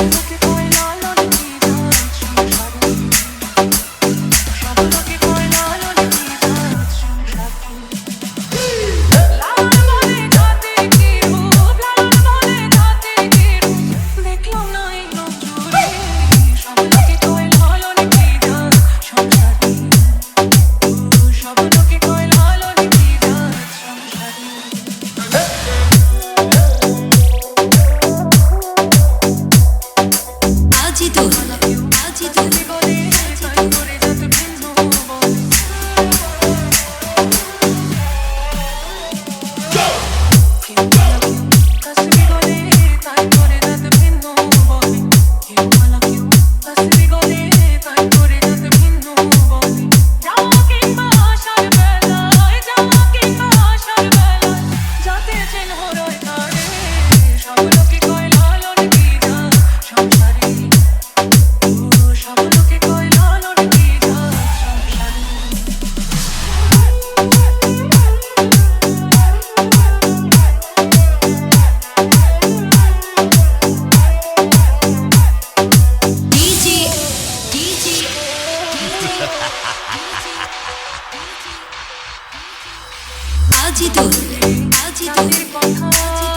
Looking for আজি তোর আজি তোর কথা